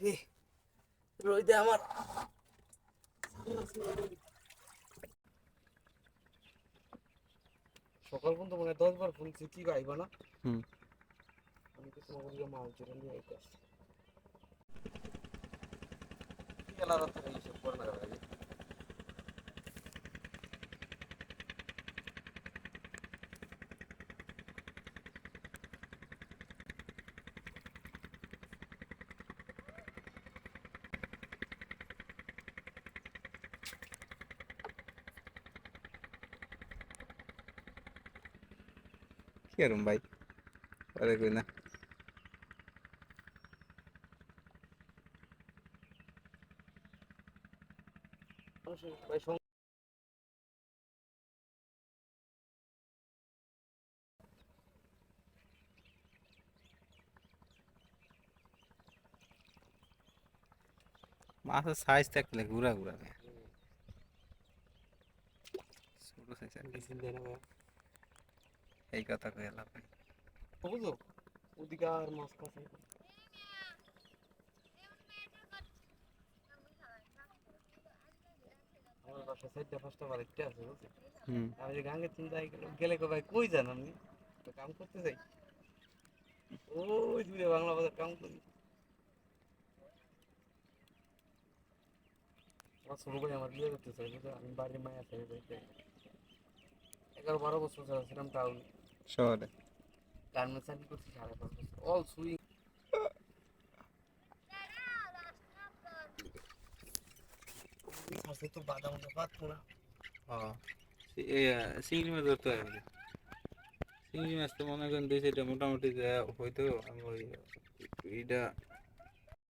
রে। রোদে আমার। সকাল পর্যন্ত মনে হয় দশ বার ফোন কি গাইবা না? হুম। আমি তো তোমার দিয়ে মাছ ধরে নিয়ে আইতে আসছি। কি আলাদা এইসব করে না কি আরম ভাই? আরে কই না। মাছের সাইজ থাকলে ঘুরা ঘুরা। ছোট সাইজ মেডিসিন দেয় না ভাই এই কথা কয়ে লাভ নেই। বুঝো ওদিকে আর মাছ কাছে। আমার বাসা চারটা পাঁচটা বাড়িতে আছে বুঝছ আমি যে গাঙ্গের চিন্তায় গেলাম গেলে ভাই কই যান আপনি? তো কাম করতে যাই। ওই দূরে বাংলা বাজার কাম করি। আমার ছোট ভাই আমার বিয়ে করতে চাই আমি বাড়ির মায়া যাইতে এগারো বারো বছর ছিলাম টাউন শহরে। গার্মেন্টস চাকরি করছি সাড়ে বছর অল সুইং। তো বাদাম না। চিংড়ি মাছ ধরতে হয় আমাদের চিংড়ি মাছ তো মনে করেন দিয়েছে এটা মোটামুটি যা হয়তো আমি ওই এইটা